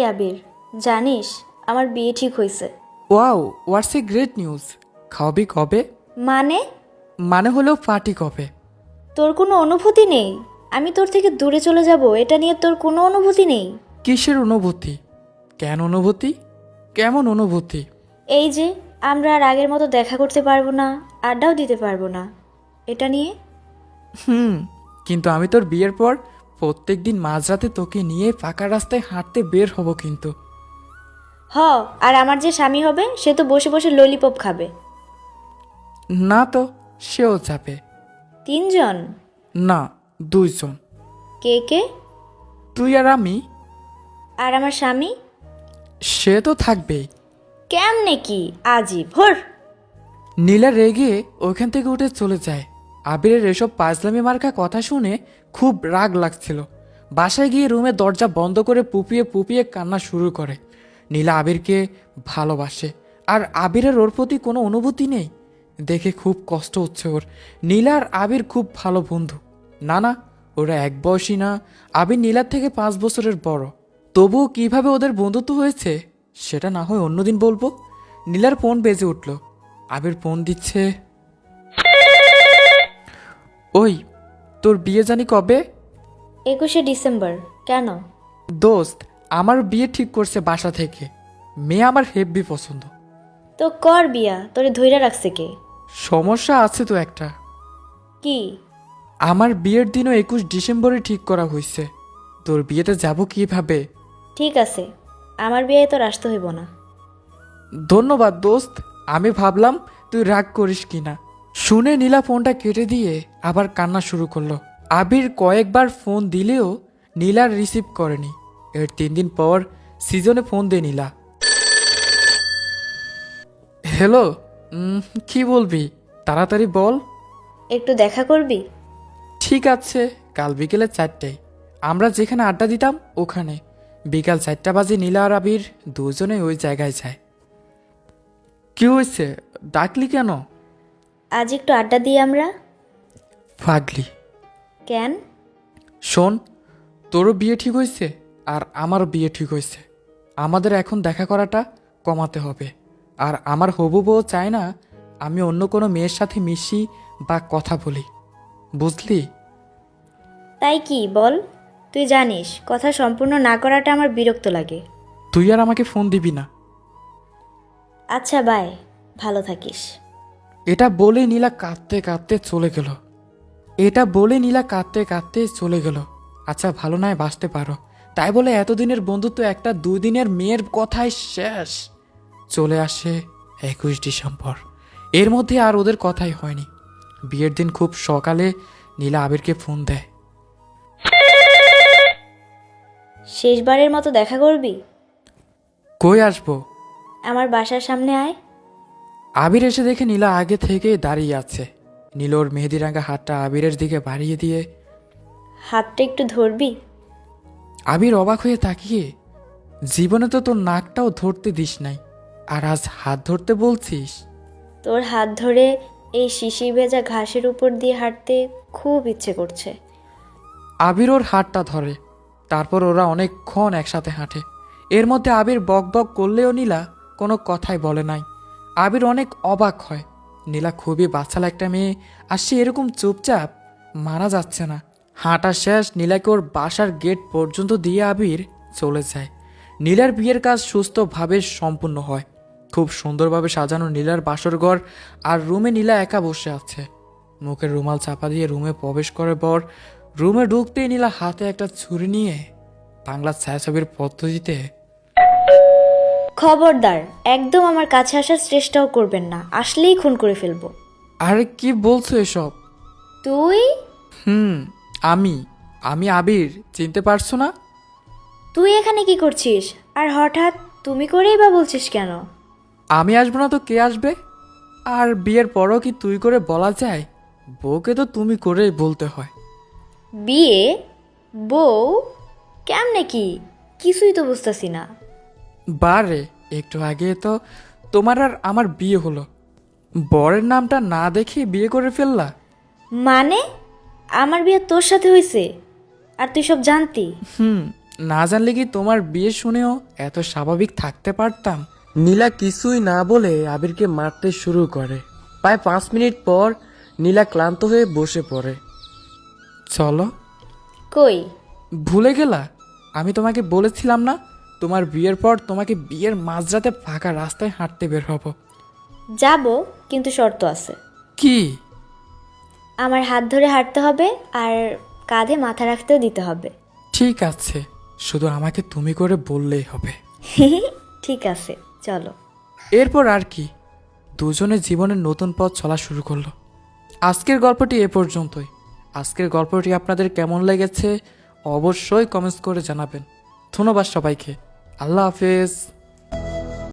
এই আবির জানিস আমার বিয়ে ঠিক হয়েছে wow what's a great news. খাওয়াবি কবে? মানে? মানে হলো পার্টি কবে? তোর কোনো অনুভূতি নেই? আমি তোর থেকে দূরে চলে যাব এটা নিয়ে তোর কোনো অনুভূতি নেই? কিসের অনুভূতি? কেন অনুভূতি? কেমন অনুভূতি? এই যে আমরা আর আগের মতো দেখা করতে পারব না আড্ডাও দিতে পারব না। এটা নিয়ে? হুম কিন্তু আমি তোর বিয়ের পর প্রত্যেক দিন মাঝরাতে তোকে নিয়ে ফাঁকা রাস্তায় হাঁটতে বের হব কিন্তু। হ আর আমার যে স্বামী হবে সে তো বসে বসে ললিপপ খাবে। না তো সেও যাবে। তিনজন? না দুইজন। কে কে? তুই আর আমি। আর আমার স্বামী? সে তো থাকবেই। কেমনে কি? আজীব ভোর নীলা রেগে ওখান থেকে উঠে চলে যায়। আবিরের এসব পাজলামি মার্কা কথা শুনে খুব রাগ লাগছিল। বাসায় গিয়ে রুমে দরজা বন্ধ করে পুপিয়ে পুপিয়ে কান্না শুরু করে। নীলা আবিরকে ভালোবাসে, আর আবিরের ওর প্রতি কোনো অনুভূতি নেই। দেখে খুব কষ্ট হচ্ছে ওর। নীলা আর আবির খুব ভালো বন্ধু। না না, ওরা এক বয়সী না। আবির নীলার থেকে পাঁচ বছরের বড়। তবুও কীভাবে ওদের বন্ধুত্ব হয়েছে, সেটা না হয় অন্যদিন বলব। নীলার ফোন বেজে উঠল। আবির ফোন দিচ্ছে ওই তোর বিয়ে জানি কবে? একুশে ডিসেম্বর কেন? দোস্ত আমার বিয়ে ঠিক করছে বাসা থেকে। মেয়ে আমার হেব্বি পছন্দ। তো কর বিয়া তোরে ধইরা রাখছে কে? সমস্যা আছে তো একটা। কি? আমার বিয়ের দিনও একুশ ডিসেম্বরে ঠিক করা হয়েছে তোর বিয়েতে যাব কীভাবে? ঠিক আছে আমার বিয়ে তোর আসতে হইব না। ধন্যবাদ দোস্ত আমি ভাবলাম তুই রাগ করিস কিনা। শুনে নীলা ফোনটা কেটে দিয়ে আবার কান্না শুরু করল। আবির কয়েকবার ফোন দিলেও নীলার রিসিভ করেনি। এর তিন দিন পর সিজনে ফোন দে নীলা। হ্যালো কি বলবি? তাড়াতাড়ি বল। একটু দেখা করবি? ঠিক আছে কাল বিকেলে চারটায় আমরা যেখানে আড্ডা দিতাম ওখানে। বিকাল চারটা বাজে নীলা আর আবির দুজনে ওই জায়গায় যায়। কি হয়েছে ডাকলি কেন? আজ একটু আড্ডা দিই আমরা? ফাগলি কেন? শোন তোরও বিয়ে ঠিক হয়েছে আর আমারও বিয়ে ঠিক হয়েছে আমাদের এখন দেখা করাটা কমাতে হবে। আর আমার হবু বউ চায় না আমি অন্য কোনো মেয়ের সাথে মিশি বা কথা বলি। বুঝলি? তাই কি বল। তুই জানিস কথা সম্পূর্ণ না করাটা আমার বিরক্ত লাগে। তুই আর আমাকে ফোন দিবি না। আচ্ছা বাই। ভালো থাকিস। এটা বলে নীলা কাঁদতে কাঁদতে চলে গেল। এটা বলে নীলা কাঁদতে কাঁদতে চলে গেল। আচ্ছা ভালো নয় বাঁচতে পারো। তাই বলে এতদিনের বন্ধুত্ব একটা দুই দিনের মেয়ের কথাই শেষ। চলে আসে একুশ ডিসেম্বর। এর মধ্যে আর ওদের কথাই হয়নি। বিয়ের দিন খুব সকালে নীলা আবিরকে ফোন দেয়। শেষবারের মতো দেখা করবি? কই আসব? আমার বাসার সামনে আয়। আবির এসে দেখে নীলা আগে থেকেই দাঁড়িয়ে আছে। নীলোর মেহেদি রাঙা হাতটা আবিরের দিকে বাড়িয়ে দিয়ে হাতটা একটু ধরবি? আবির অবাক হয়ে তাকিয়ে জীবনে তো তোর নাকটাও ধরতে দিস নাই আর আজ হাত ধরতে বলছিস? তোর হাত ধরে এই শিশি ভেজা ঘাসের উপর দিয়ে হাঁটতে খুব ইচ্ছে করছে। আবির ওর হাতটা ধরে তারপর ওরা অনেকক্ষণ একসাথে হাঁটে। এর মধ্যে আবির বক বক করলেও নীলা কোনো কথাই বলে নাই। আবির অনেক অবাক হয়। নীলা খুবই বাচ্চালা একটা মেয়ে, আর সে এরকম চুপচাপ মারা যাচ্ছে না। হাঁটা শেষ নীলাকে ওর বাসার গেট পর্যন্ত দিয়ে আবির চলে যায়। নীলার বিয়ের কাজ সুস্থভাবে সম্পূর্ণ হয়। খুব সুন্দরভাবে সাজানো নীলার বাসর ঘর, আর রুমে নীলা একা বসে আছে। মুখের রুমাল চাপা দিয়ে রুমে প্রবেশ করে বর রুমে ঢুকতেই নীলা হাতে একটা ছুরি নিয়ে বাংলা ছায়াছবির পদ্ধতিতে খবরদার একদম আমার কাছে আসার চেষ্টাও করবেন না আসলেই খুন করে ফেলব। আরে কি বলছো এসব? তুই? হুম আমি আমি আবির চিনতে পারছ না? তুই এখানে কি করছিস? আর হঠাৎ তুমি করেই বা বলছিস কেন? আমি আসব না তো কে আসবে? আর বিয়ের পরও কি তুই করে বলা যায়? বউকে তো তুমি করেই বলতে হয়। বিয়ে? বউ? কেমনে কি? কিছুই তো বুঝতেছি না। বারে একটু আগে তো তোমার আর আমার বিয়ে হলো। বরের নামটা না দেখে বিয়ে করে ফেললা? মানে? আমার বিয়ে তোর সাথে হয়েছে আর তুই সব জানতি? হুম না জানলে কি তোমার বিয়ে শুনেও এত স্বাভাবিক থাকতে পারতাম? নীলা কিছুই না বলে আবিরকে মারতে শুরু করে। প্রায় পাঁচ মিনিট পর নীলা ক্লান্ত হয়ে বসে পড়ে। চলো। কই? ভুলে গেলা? আমি তোমাকে বলেছিলাম না? তোমার বিয়ের পর তোমাকে বিয়ের মাঝরাতে ফাঁকা রাস্তায় হাঁটতে বের হব। যাব কিন্তু শর্ত আছে। কি? আমার হাত ধরে হাঁটতে হবে আর কাঁধে মাথা রাখতেও দিতে হবে। ঠিক আছে শুধু আমাকে তুমি করে বললেই হবে। ঠিক আছে চলো। এরপর আর কি দুজনে জীবনের নতুন পথ চলা শুরু করল। আজকের গল্পটি এ পর্যন্তই। আজকের গল্পটি আপনাদের কেমন লেগেছে অবশ্যই কমেন্টস করে জানাবেন। ধন্যবাদ সবাইকে। আল্লাহ হাফেজ।